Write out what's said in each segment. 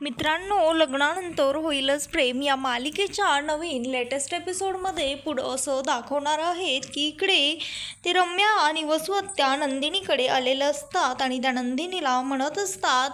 मित्रांनो लग्नानंतर होईलच प्रेम. या मालिकेच्या नवीन लेटेस्ट एपिसोडमध्ये पुढं असं दाखवणार आहेत की इकडे ते रम्या आणि वसुहत्या नंदिनीकडे आलेले असतात आणि त्या नंदिनीला म्हणत असतात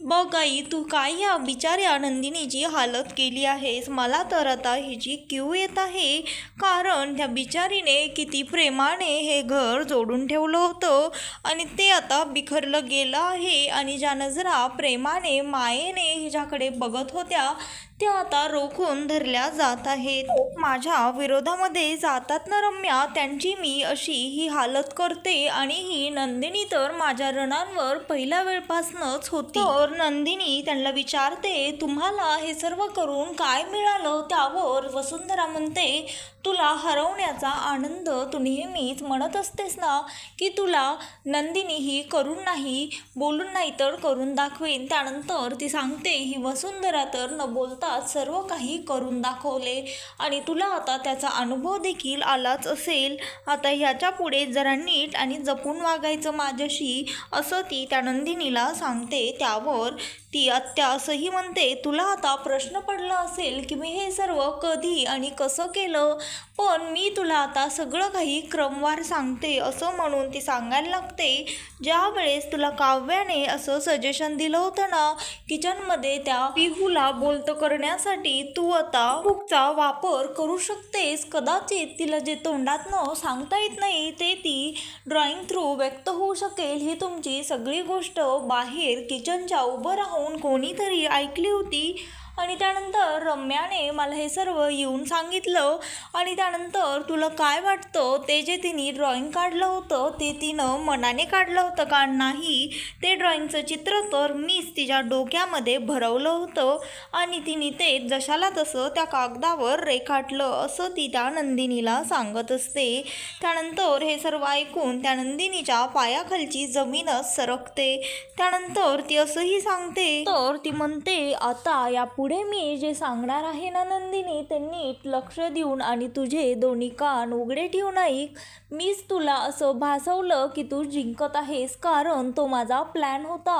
बघ आई तू काय या बिचाऱ्या नंदिनीची हालत केली आहेस? मला तर आता हिची क्यू येत आहे. कारण त्या बिचारीने किती प्रेमाने हे घर जोडून ठेवलं होतं आणि ते आता बिखरलं गेलं आहे आणि ज्या नजरा प्रेमाने मायेने हिच्याकडे बघत होत्या त्या आता रोखून धरल्या जात आहेत. माझ्या विरोधामध्ये जातात ना रम्या त्यांची मी अशी ही हालत करते आणि ही नंदिनी तर माझ्या रणांवर पहिल्या वेळपासनंच होती. तर नंदिनी त्यांना विचारते तुम्हाला हे सर्व करून काय मिळालं? त्यावर वसुंधरा म्हणते तुला हरवण्याचा आनंद तू नेहमीच म्हणत असतेस ना की तुला नंदिनी ही करून नाही बोलून नाही तर करून दाखवेन. त्यानंतर ती सांगते ही वसुंधरा तर न बोलताच सर्व काही करून दाखवले. आणि तुला आता त्याचा अनुभव देखील आलाच असेल. आता ह्याच्या पुढे जरा नीट आणि जपून वागायचं माझ्याशी असं ती त्या नंदिनीला सांगते त्यावर. ती आत्या असंही म्हणते तुला आता प्रश्न पडला असेल की मी हे सर्व कधी आणि कसं केलं? पण मी तुला आता सगळं काही क्रमवार सांगते असं म्हणून ती सांगायला लागते. ज्यावेळेस तुला काव्याने असं सजेशन दिलं होतं ना किचनमध्ये त्या पिहूला बोलतं करण्यासाठी तू आता कुकचा वापर करू शकतेस. कदाचित तिला जे तोंडातनं सांगता येत नाही ते ती ड्रॉइंग थ्रू व्यक्त होऊ शकेल. ही तुमची सगळी गोष्ट बाहेर किचनच्या उभं राहून कोणीतरी ऐकली होती. आणि त्यानंतर रम्याने मला हे सर्व येऊन सांगितलं. आणि त्यानंतर तुला काय वाटतं? ते जे तिने ड्रॉइंग काढलं होतं ते तिनं मनाने काढलं होतं का नाही? ते ड्रॉइंगचं चित्र तर मीच तिच्या डोक्यामध्ये भरवलं होतं. आणि तिने ते जशाला तसं त्या कागदावर रेखाटलं असं ती त्या नंदिनीला सांगत असते. त्यानंतर हे सर्व ऐकून त्या नंदिनीच्या पायाखालची जमीनच सरकते. त्यानंतर ती असंही सांगते. तर ती म्हणते आता यापुढे पुढे मी जे सांगणार आहे ना नंदिनी ते नीट लक्ष देऊन आणि तुझे दोन्ही कान उघडे ठेवून ऐक. मीच तुला असं भासवलं की तू जिंकत आहेस कारण तो माझा प्लॅन होता.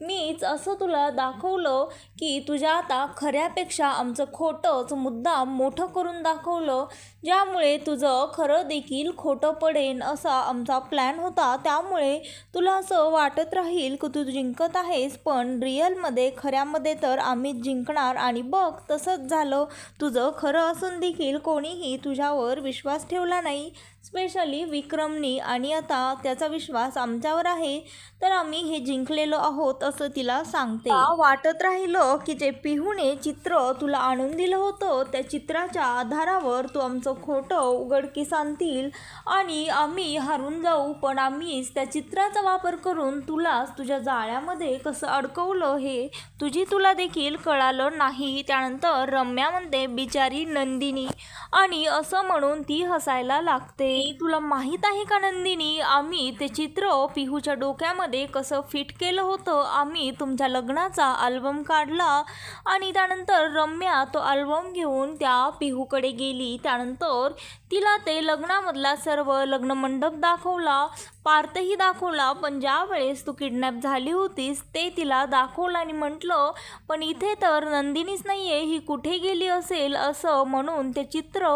मीच असं तुला दाखवलं की तुझ्या आता खऱ्यापेक्षा आमचं खोटंच मुद्दाम मोठं करून दाखवलं. ज्यामुळे तुझं खरं देखील खोटं पडेन असा आमचा प्लॅन होता. त्यामुळे तुला असं वाटत राहील की तू जिंकत आहेस पण रिअलमध्ये खऱ्यामध्ये तर आम्हीच जिंकणार. आणि बघ तसंच झालं. तुझं खरं असून देखील कोणीही तुझ्यावर विश्वास ठेवला नाही. स्पेशली विक्रमनी आणि आता त्याचा विश्वास आमच्यावर आहे तर आम्ही हे जिंकलेलो आहोत असं तिला सांगते. वाटत राहिलं की जे पिहूने चित्र तुला आणून दिलं होतं त्या चित्राच्या आधारावर तू आमचं खोटं उघडकीस आणतील आणि आम्ही हारून जाऊ पण आम्हीच त्या चित्राचा वापर करून तुलाच तुझ्या जाळ्यामध्ये कसं अडकवलं हे तुझी तुला देखील कळालं नाही. त्यानंतर रम्या म्हणते बिचारी नंदिनी आणि असं म्हणून ती हसायला लागते. तुला माहीत आहे का नंदिनी? आम्ही ते चित्र पिहूच्या डोक्यामध्ये कसं फिट केलं होतं? आम्ही तुमच्या लग्नाचा अल्बम काढला आणि त्यानंतर रम्या तो अल्बम घेऊन त्या पिहूकडे गेली. त्यानंतर तिला ते लग्नामधला सर्व लग्न मंडप दाखवला. पार्थही दाखवला पण ज्या वेळेस तू किडनॅप झाली होतीस ते तिला दाखवलं आणि म्हटलं पण इथे तर नंदिनीच नाही आहे ही कुठे गेली असेल? असं म्हणून ते चित्र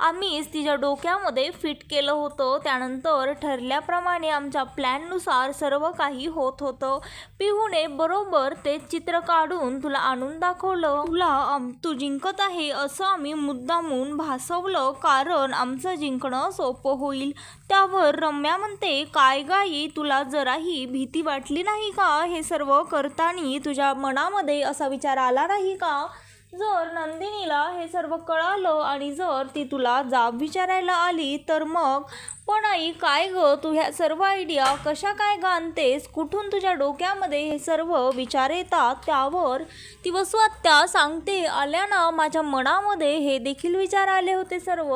आम्हीच तिच्या डोक्यामध्ये फिट केलं होतं. त्यानंतर ठरल्याप्रमाणे आमच्या प्लॅननुसार सर्व काही होत होतं. पिहूने बरोबर ते चित्र काढून तुला आणून दाखवलं. तुला तू जिंकत आहे असं आम्ही मुद्दामून भासवलं कारण आमचं जिंकणं सोपं होईल. त्यावर रम्या म्हणते काय गाई तुला जराही भीती वाटली नाही का? हे सर्व करताना तुझ्या मनामध्ये असा विचार आला नाही का? जर नंदिनीला हे सर्व कळालं आणि जर ती तुला जाब विचारायला आली तर मग पण आई काय ग? तू ह्या सर्व आयडिया कशा काय गाणतेस कुठून तुझ्या डोक्यामध्ये हे सर्व विचार येतात? त्यावर ती वसुआत्या सांगते. आल्या ना माझ्या मनामध्ये हे देखील विचार आले होते सर्व.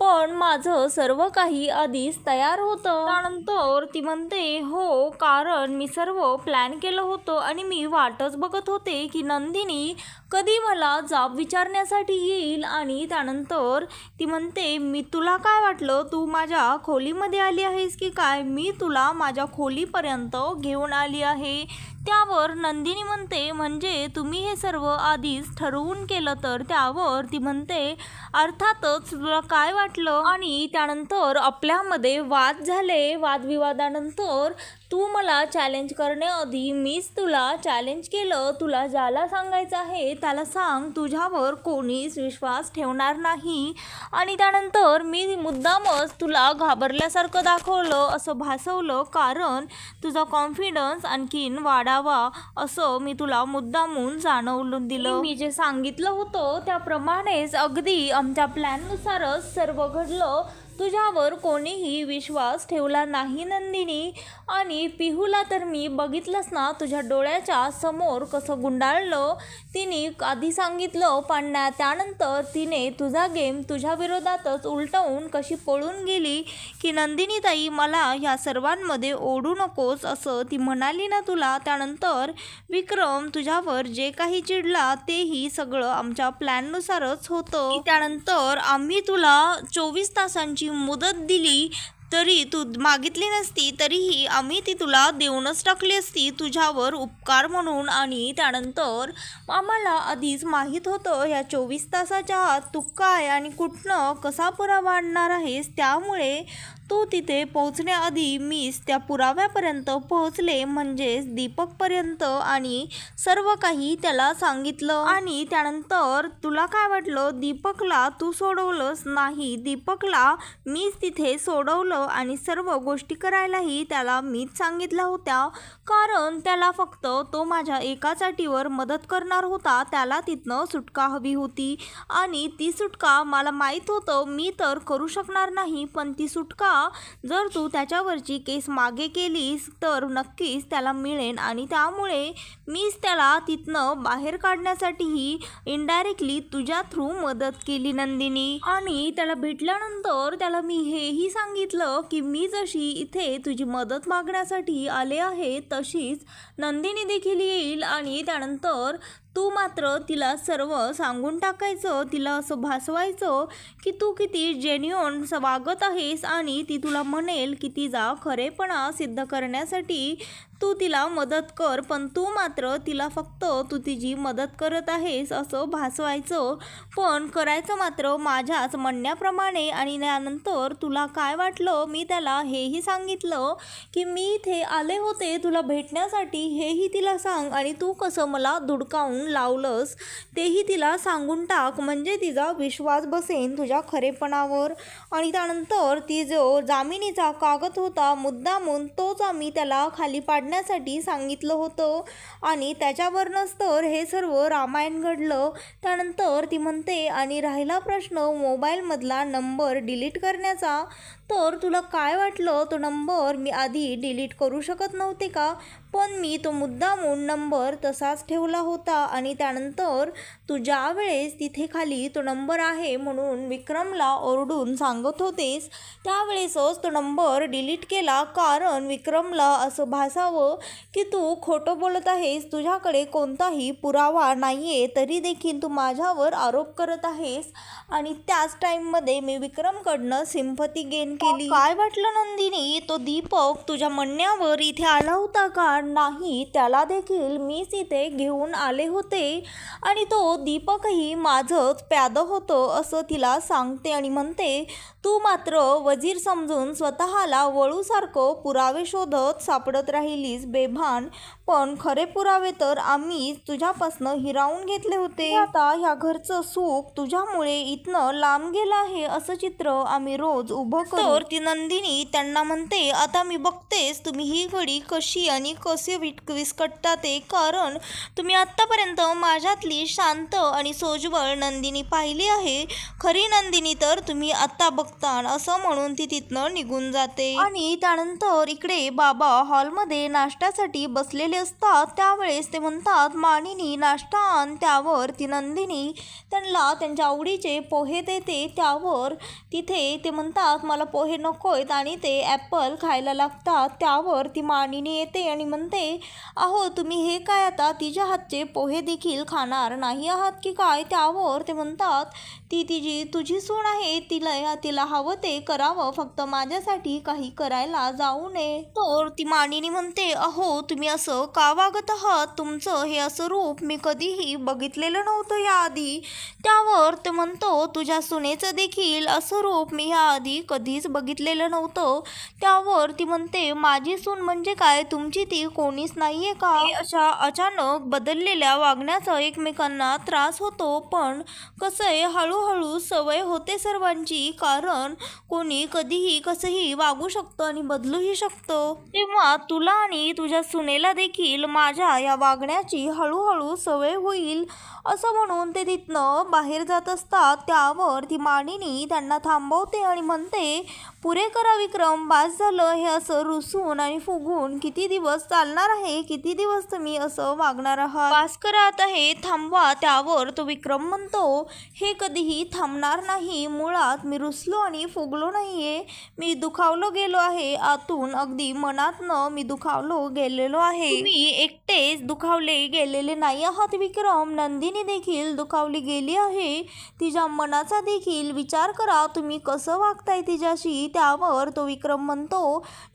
पण माझं सर्व काही आधीच तयार होतं. त्यानंतर ती म्हणते हो कारण मी सर्व प्लॅन केलं होतं आणि मी वाटच बघत होते की नंदिनी कधी मला जाब विचारण्यासाठी येईल. आणि त्यानंतर ती म्हणते मी तुला काय वाटलं? तू माझ्या खोलीमध्ये आली आहेस की काय? मी तुला माझ्या खोलीपर्यंत घेऊन आली आहे. त्यावर नंदिनी म्हणते म्हणजे तुम्ही हे सर्व आधीच ठरवून केलं तर त्यावर ती म्हणते अर्थातच तुला काय वाटलं? आणि त्यानंतर आपल्यामध्ये वाद झाले. वादविवादानंतर तू मला चॅलेंज करण्याआधी मीच तुला चॅलेंज केलं. तुला ज्याला सांगायचं आहे त्याला सांग. तुझ्यावर कोणीच विश्वास ठेवणार नाही. आणि त्यानंतर मी मुद्दामच तुला घाबरल्यासारखं दाखवलं. असं भासवलं. कारण तुझा कॉन्फिडन्स आणखीन वाढ वाढावा असं मी तुला मुद्दामून जाणवून दिलं. मी जे सांगितलं होतं त्याप्रमाणेच अगदी आमच्या प्लॅननुसारच सर्व घडलं. तुझ्यावर कोणीही विश्वास ठेवला नाही नंदिनी. आणि पिहूला तर मी बघितलंच ना तुझ्या डोळ्याच्या समोर कसं गुंडाळलं. तिने आधी सांगितलं पण त्यानंतर तिने तुझा गेम तुझ्या विरोधातच उलटवून कशी पळून गेली की नंदिनी ताई मला ह्या सर्वांमध्ये ओढू नकोस असं ती म्हणाली ना तुला. त्यानंतर विक्रम तुझ्यावर जे काही चिडला तेही सगळं आमच्या प्लॅननुसारच होतं. त्यानंतर आम्ही तुला चोवीस तासांची मुदत दिली तरी तू मागितली नसती तरीही आम्ही ती तुला देऊनच टाकली असती. तुझ्यावर उपकार म्हणून आणि त्यानंतर आम्हाला आधीच माहीत होतं या चोवीस तासाच्या आत तू काय आणि कुठनं कसा पुरावा आणणार आहेस? त्यामुळे तो तिथे पोहोचण्याआधी मीच त्या पुराव्यापर्यंत पोहोचले म्हणजेच दीपकपर्यंत आणि सर्व काही त्याला सांगितलं. आणि त्यानंतर तुला काय वाटलं? दीपकला तू सोडवलंच नाही दीपकला मीच तिथे सोडवलं आणि सर्व गोष्टी करायलाही त्याला मीच सांगितल्या होत्या. कारण त्याला फक्त तो माझ्या एकाच अटीवर मदत करणार होता त्याला तिथनं सुटका हवी होती. आणि ती सुटका मला माहीत होतं मी तर करू शकणार नाही पण ती सुटका जर तू त्याच्यावरची केस मागे केलीस तर नक्कीच त्याला मिळेल आणि त्यामुळे मीच त्याला तिथनं बाहेर काढण्यासाठीही इनडायरेक्टली तुझ्या थ्रू मदत केली नंदिनी. आणि त्याला भेटल्यानंतर त्याला मी हेही सांगितलं की मी जशी इथे तुझी मदत मागण्यासाठी आले आहे तशीच नंदिनी देखील येईल आणि त्यानंतर तू मात्र तिला सर्व सांगून टाकायचं तिला असं भासवायचं की तू किती जेन्युअन वागत आहेस आणि ती तुला म्हणेल की तिचा खरेपणा सिद्ध करण्यासाठी तू तिला मदत कर पण तू मात्र तिला फक्त तू तिची मदत करत आहेस असं भासवायचं. पण करायचं मात्र माझ्याच म्हणण्याप्रमाणे आणि त्यानंतर तुला काय वाटलं? मी त्याला हेही सांगितलं की मी इथे आले होते तुला भेटण्यासाठी हेही तिला सांग आणि तू कसं मला धुडकावून लावलंस तेही तिला सांगून टाक. म्हणजे तिचा विश्वास बसेन तुझ्या खरेपणावर. आणि त्यानंतर ती जो जामिनीचा कागद होता मुद्दामून तोच आम्ही त्याला खाली पाडण्यासाठी सांगितलं होतं. आणि त्याच्यावरनंच तर हे सर्व रामायण घडलं. त्यानंतर ती म्हणते आणि राहिला प्रश्न मोबाईलमधला नंबर डिलीट करण्याचा तर तुला काय वाटलं? तो नंबर मी आधी डिलीट करू शकत नव्हते का? पण मी तो मुद्दामून नंबर तसाच ठेवला होता आणि त्यानंतर तू ज्या वेळेस तिथे खाली तो नंबर आहे म्हणून विक्रमला ओरडून सांगत होतेस त्यावेळेसच तो नंबर डिलीट केला कारण विक्रमला असं भासावं की तू खोटं बोलत आहेस. तुझ्याकडे कोणताही पुरावा नाही आहे तरी देखील तू माझ्यावर आरोप करत आहेस. आणि त्याच टाईममध्ये मी विक्रमकडनं सिंपती गेन केली. काय वाटलं नंदिनी? तो दीपक तुझ्या म्हणण्यावर इथे आला होता का? नाही त्याला देखील मीच इथे घेऊन आले होते. आणि तो दीपकही माझंच प्यादं होतं असं तिला सांगते आणि म्हणते तू मात्र वजीर समजून स्वतःला वळूसारखं पुरावे शोधत सापडत राहिलीस बेभान. पण खरे पुरावे तर आम्ही तुझ्यापासनं हिरावून घेतले होते. आता ह्या घरचं सुख तुझ्यामुळे इथनं लांब गेलं आहे असं चित्र आम्ही रोज उभं तर ती नंदिनी त्यांना म्हणते आता मी बघतेस तुम्ही ही घडी कशी आणि कसे विट विस्कटता ते. कारण तुम्ही आत्तापर्यंत माझ्यातली शांत आणि सोज्वळ नंदिनी पाहिली आहे. खरी नंदिनी तर तुम्ही आत्ता बघता असं म्हणून ती तिथनं निघून जाते. आणि त्यानंतर इकडे बाबा हॉलमध्ये नाश्त्यासाठी बसलेले असतात त्यावेळेस ते म्हणतात मानिनी नाश्ता आण त्यावर ती नंदिनी त्यांना त्यांच्या आवडीचे पोहे देते. त्यावर तिथे ते म्हणतात मला पोहे नको आहेत आणि ते ॲपल खायला लागतात. त्यावर ती मानिनी येते आणि म्हणते अहो तुम्ही हे काय आता? तिच्या हातचे पोहे देखील खाणार नाही आहात की काय? त्यावर ते म्हणतात ती तिची तुझी सून आहे. तिला तिला हवं ते करावं. फक्त माझ्यासाठी काही करायला जाऊ नये. तर ती मानिनी म्हणते अहो तुम्ही असं का वागत आहात? तुमचं हे असं रूप मी कधीही बघितलेलं नव्हतं याआधी. त्यावर ते म्हणतो तुझ्या सुनेचं देखील असं रूप मी याआधी कधीच बघितलेलं नव्हतं. त्यावर ती म्हणते माझी सून म्हणजे काय? तुमची ती कोणीच नाही आहे का अशा अचानक बदललेल्या वागण्याचा एकमेकांना त्रास होतो पण कसं आहे हळूहळू सवय होते सर्वांची कारण कोणी कधीही कसंही वागू शकतं आणि बदलूही शकतं. तेव्हा तुला आणि तुझ्या सुनेला देखील देखील माझ्या या वागण्याची हळूहळू सवय होईल असं म्हणून ते तिथनं बाहेर जात असतात त्यावर ती मानिनी त्यांना थांबवते आणि म्हणते पुरे करा विक्रम बास झालं हे असं रुसून आणि फुगून किती दिवस चालणार आहे किती दिवस तुम्ही असं वागणार आहात? बास करा आता हे थांबवा त्यावर तो विक्रम म्हणतो. हे कधीही थांबणार नाही मुळात मी रुसलो आणि फुगलो नाहीये. मी दुखावलो गेलो आहे आतून अगदी मनातनं मी दुखावलो गेलेलो आहे. मी एकटेच दुखावले गेलेले नाही आहात विक्रम. नंदिनी देखील दुखावली गेली आहे. तिच्या मनाचा देखील विचार करा. तुम्ही कसं वागताय तिच्याशी? त्यावर तो विक्रम म्हणतो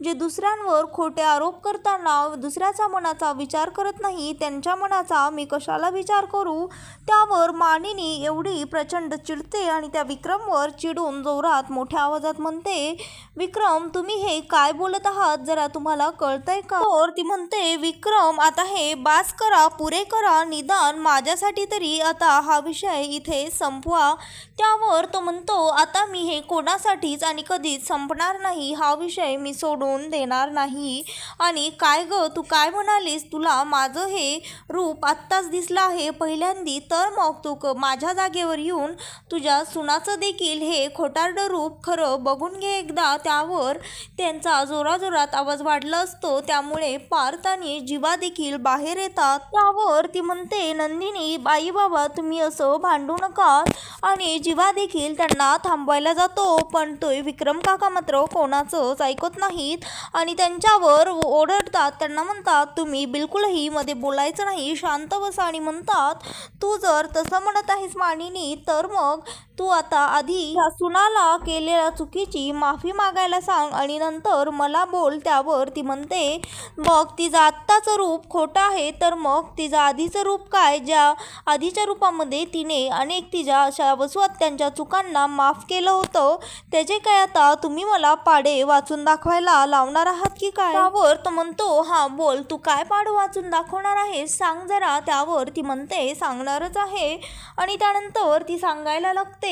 जे दुसऱ्यांवर खोटे आरोप करताना दुसऱ्याच्या मनाचा विचार करत नाही त्यांच्या मनाचा मी कशाला विचार करू? त्यावर मानिनी एवढी प्रचंड चिडते आणि त्या विक्रमवर चिडून जोरात मोठ्या आवाजात म्हणते विक्रम तुम्ही हे काय बोलत आहात? जरा तुम्हाला कळतंय का? तर ती म्हणते विक्रम आता हे बास करा पुरे करा निदान माझ्यासाठी तरी आता हा विषय इथे संपवा. त्यावर तो म्हणतो आता मी हे कोणासाठीच आणि कधीच संपणार नाही हा विषय मी सोडून देणार नाही. आणि काय ग तू काय म्हणालीस? तुला माझं हे रूप आत्ताच दिसलं आहे पहिल्यांदी तर मग तू क माझ्या जागेवर येऊन तुझ्या सुनाचं देखील हे खोटारडं रूप खरं बघून घे एकदा. त्यावर त्यांचा जोराजोरात आवाज वाढला असतो. त्यामुळे पार्थ आणि जीवा देखील बाहेर येतात. त्यावर ती म्हणते नंदिनी बाई बाबा तुम्ही असं भांडू नका. आणि जीवा देखील त्यांना थांबवायला जातो पण तो विक्रम काका मात्र कोणाचंच ऐकत नाहीत. आणि त्यांच्यावर ओरडतात. त्यांना म्हणतात तुम्ही बिलकुलही मध्ये बोलायचं नाही शांत बसा. आणि म्हणतात तू जर तसं म्हणत आहेस मानिनी तर मग तू आता आधी ह्या सुनाला केलेल्या चुकीची माफी मागायला सांग आणि नंतर मला बोल त्यावर ती म्हणते मग तिचं आत्ताचं रूप खोटं आहे तर मग तिचं आधीचं रूप काय? ज्या आधीच्या रूपामध्ये तिने अनेक तिच्या अशा वसुहत्यांच्या चुकांना माफ केलं होतं. त्याचे काय आता? तुम्ही मला पाडे वाचून दाखवायला लावणार आहात की काय? त्यावर तो म्हणतो हा बोल तू काय पाड वाचून दाखवणार आहेस? सांग जरा. त्यावर ती म्हणते सांगणारच आहे. आणि त्यानंतर ती सांगायला लागते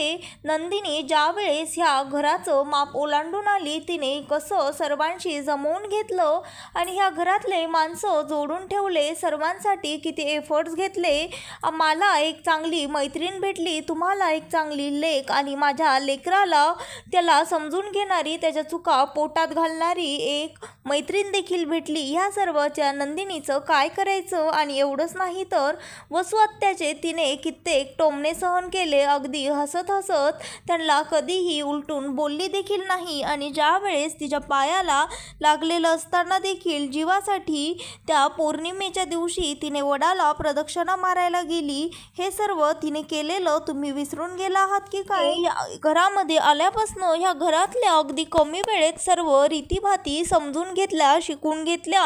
नंदिनी ज्यावेळेस ह्या घराचं माप ओलांडून आली तिने कसं सर्वांशी जमवून घेतलं आणि ह्या घरातले माणसं जोडून ठेवले सर्वांसाठी किती एफर्ट्स घेतले. मला एक चांगली मैत्रीण भेटली तुम्हाला एक चांगली लेक आणि माझ्या लेकराला त्याला समजून घेणारी त्याच्या चुका पोटात घालणारी एक मैत्रीण देखील भेटली. ह्या सर्वच्या नंदिनीचं काय करायचं आणि एवढंच नाही तर वसुहत्याचे तिने कित्येक टोमणे सहन केले. अगदी हसत हसत त्यांना कधीही उलटून बोलली देखील नाही. आणि ज्या वेळेस तिच्या पायाला लागलेलं असताना देखील जीवासाठी त्या पौर्णिमेच्या दिवशी तिने वडाला प्रदक्षिणा मारायला गेली. हे सर्व तिने केलेलं तुम्ही विसरून गेला आहात की काय? या घरामध्ये आल्यापासून ह्या घरातल्या अगदी कमी वेळेत सर्व रीतीभाती समजून घेतल्या शिकून घेतल्या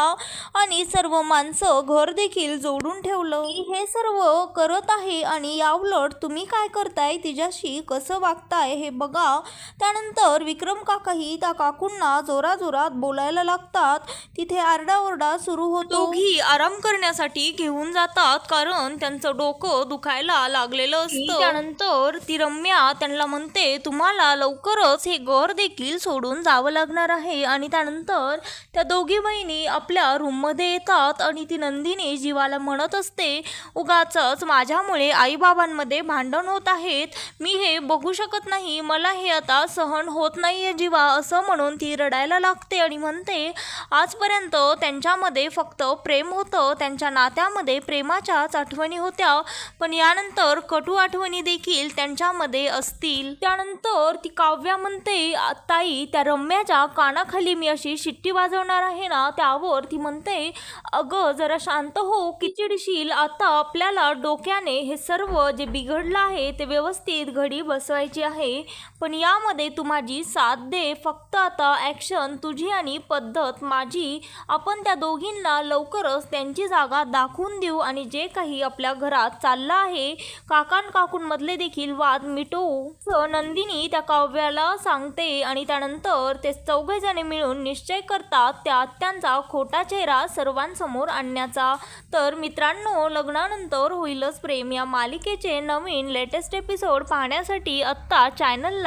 आणि सर्व माणसं घर देखील जोडून ठेवलं. हे सर्व करत आहे आणि याउलट तुम्ही काय करताय? तिच्याशी कसं वागताय हे बघा. त्यानंतर विक्रम काकाही त्या काकूंना जोराजोरात बोलायला लागतात. तिथे आरडाओरडा सुरू होतो. दोघी आराम करण्यासाठी घेऊन जातात कारण त्यांचं डोकं दुखायला लागलेलं असतं. त्यानंतर ती रम्या त्यांना म्हणते तुम्हाला लवकरच हे घर देखील सोडून जावं लागणार आहे. आणि त्यानंतर त्या दोघी बहिणी आपल्या रूममध्ये येतात आणि ती नंदिनी जीवाला म्हणत असते उगाचच माझ्यामुळे आईबाबांमध्ये भांडण होत आहेत. मी हे बघू शकत नाही मला हे आता सहन होत नाही आहे जीवा असं म्हणून ती रडायला लागते आणि म्हणते आजपर्यंत त्यांच्यामध्ये फक्त प्रेम होतं त्यांच्या नात्यामध्ये प्रेमाच्याच आठवणी होत्या पण यानंतर कटू आठवणी देखील त्यांच्यामध्ये असतील. त्यानंतर ती काव्या म्हणते "आ, ताई त्या रम्याच्या कानाखाली मी अशी शिट्टी वाजवणार आहे ना त्यावर ती म्हणते अगं जरा शांत हो किचिडशील आता आपल्याला डोक्याने हे सर्व जे बिघडलं आहे ते व्यवस्थित घडी घडी बसवायची आहे. पण यामध्ये तू माझी साथ दे. फक्त आता ॲक्शन तुझी आणि पद्धत माझी. आपण त्या दोघींना लवकरच त्यांची जागा दाखवून देऊ आणि जे काही आपल्या घरात चाललं आहे काकान काकूंमधले देखील वाद मिटवू. नंदिनी त्या काव्याला सांगते आणि त्यानंतर ते चौघेजणे मिळून निश्चय करतात त्या त्यांचा खोटा चेहरा सर्वांसमोर आणण्याचा. तर मित्रांनो लग्नानंतर होईलच प्रेम. या मालिकेचे नवीन लेटेस्ट एपिसोड पाहण्यासाठी आत्ता चॅनलला